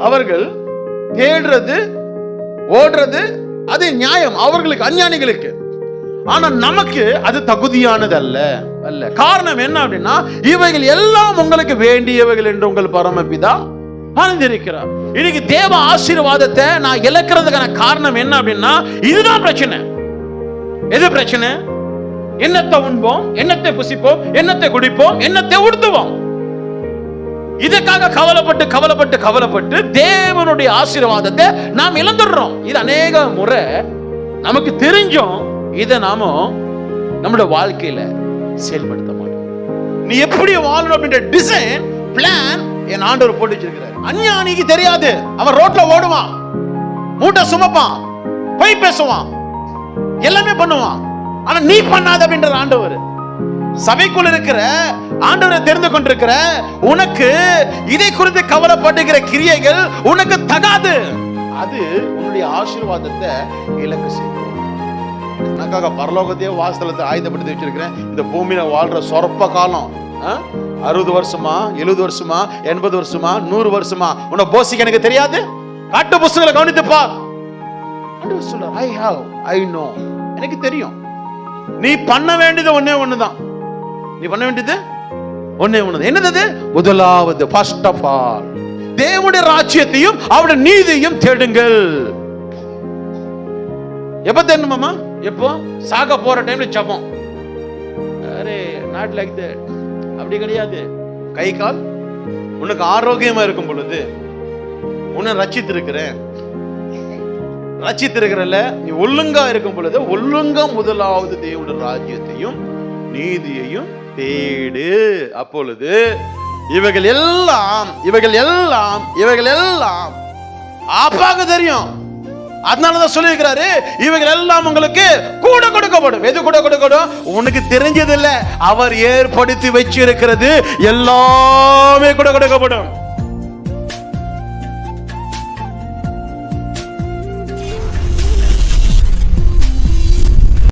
அவர்கள் தேடுறது ஓடுறது அது நியாயம். அவர்களுக்கு அஞ்ஞானிகளுக்கு. ஆனா நமக்கு அது தகுதியானது அல்ல. அல்ல காரணம் என்ன அப்படின்னா இவைகள் எல்லாம் உங்களுக்கு வேண்டியவைகள் என்று உங்கள் பரமபிதா அறிந்திருக்கிறார் இன்னைக்கு தேவ ஆசீர்வாதத்தை நான் இழக்கிறதுக்கான காரணம் என்ன அப்படின்னா இதுதான் பிரச்சனை. எது பிரச்சனை? என்னத்தை உண்போம்? என்னத்தை புசிப்போம்? என்னத்தை குடிப்போம்? என்னத்தை உடுத்துவோம்? இதுக்காக கவலைப்பட்டு கவலைப்பட்டு கவலைப்பட்டு தேவனுடைய ஆசீர்வாதத்தை நாம் இழந்துடுறோம். இது அநேக முறை நமக்கு தெரிஞ்சும் இதை நாம நம்மளோட வாழ்க்கையில செயல்படுத்த மாட்டோம். நீ எப்படி வாழணும் அப்படின்ற டிசைன் பிளான் என் ஆண்டவர் போட்டு வச்சிருக்கிறார். அஞ்ஞானிக்கு தெரியாது. அவன் ரோட்ல ஓடுவான். மூட்டை சுமப்பான். பொய் பேசுவான். எல்லாமே பண்ணுவான். ஆனா நீ பண்ணாத அப்படின்ற ஆண்டவர். சபைக்குள் இருக்கிற ஆண்டவரை தெரிந்து கொண்டிருக்கிற உனக்கு இதை குறித்து கவலைப்படுகிற கிரியைகள் உனக்கு தகாது. அது உன்னுடைய ஆசீர்வாதத்தை இலக்கு செய்யும். எனக்காக பரலோகத்தையே வாசலத்தை ஆயுதப்படுத்தி வச்சிருக்கிறேன். இந்த பூமியில வாழ்ற சொற்ப காலம் ஆ? அறுபது வருஷமா எழுபது வருஷமா எண்பது வருஷமா நூறு வருஷமா உன்னை போசிக்க எனக்கு தெரியாது? காட்டு புஸ்தகங்களை கவனித்து பார். ஐ ஹாவ் ஐ நோ எனக்கு தெரியும். நீ பண்ண வேண்டியது ஒன்னே ஒண்ணுதான். நீ பண்ண வேண்டியது? ஒண்ணே ஒண்ணு என்னது முதலாவது ஃபர்ஸ்ட் ஆஃப் ஆல் தேவனுடைய ராஜ்யத்தையும் அவருடைய நீதியையும் தேடுங்கள். எப்ப தேடணுமாமா எப்போ? சாக போற டைம்ல ஜபம். அரே நாட் லைக் தட் அப்படி கிடையாது. கை கால் உனக்கு ஆரோக்கியமா இருக்கும் பொழுது உன்னை ரச்சித்து இருக்கிறேன் ரச்சித்து இருக்கிறல நீ ஒழுங்கா இருக்கும் பொழுது ஒழுங்கா முதலாவது தேவனுடைய ராஜ்யத்தையும் நீதியையும் தேடு. அப்பொழுது இவைகள் எல்லாம் இவைகள் எல்லாம் இவைகள் எல்லாம் ஆப்பாக தெரியும். அதனாலதான் சொல்லியிருக்கிறாரு இவைகள் எல்லாம் உங்களுக்கு கூட கொடுக்கப்படும். எது கூட கொடுக்கப்படும்? உனக்கு தெரிஞ்சது இல்ல அவர் ஏற்படுத்தி வச்சிருக்கிறது எல்லாமே கூட கொடுக்கப்படும்.